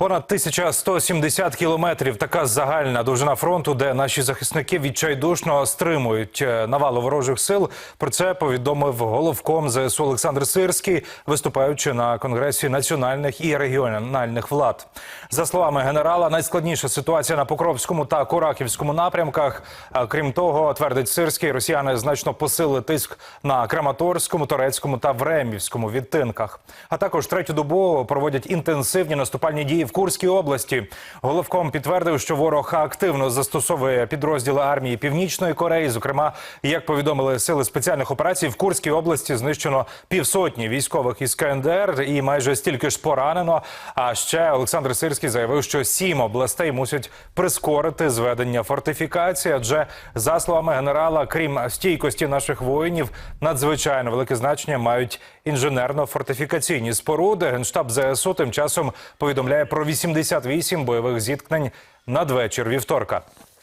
Понад 1170 кілометрів така загальна довжина фронту, де наші захисники відчайдушно стримують е, навалу ворожих сил. Про це повідомив головком ЗСУ Олександр Сирський, виступаючи на конгресі національних і регіональних влад. За словами генерала, найскладніша ситуація на Покровському та Кораківському напрямках. Крім того, твердить Сирський, росіяни значно посилили тиск на Краматорському, Торецькому та Времівському відтинках. А також третю добу проводять інтенсивні наступальні дії в Курській області. Головком підтвердив, що ворог активно застосовує підрозділи армії Північної Кореї. Зокрема, як повідомили сили спеціальних операцій, в Курській області знищено півсотні військових із КНДР і майже стільки ж поранено. А ще Олександр Сирський заявив, що сім областей мусять прискорити зведення фортифікації. Адже за словами генерала, крім стійкості наших воїнів, надзвичайно велике значення мають інженерно-фортифікаційні споруди. Генштаб ЗСУ тим часом повідомляє про 88 бойових зіткнень надвечір вівторка.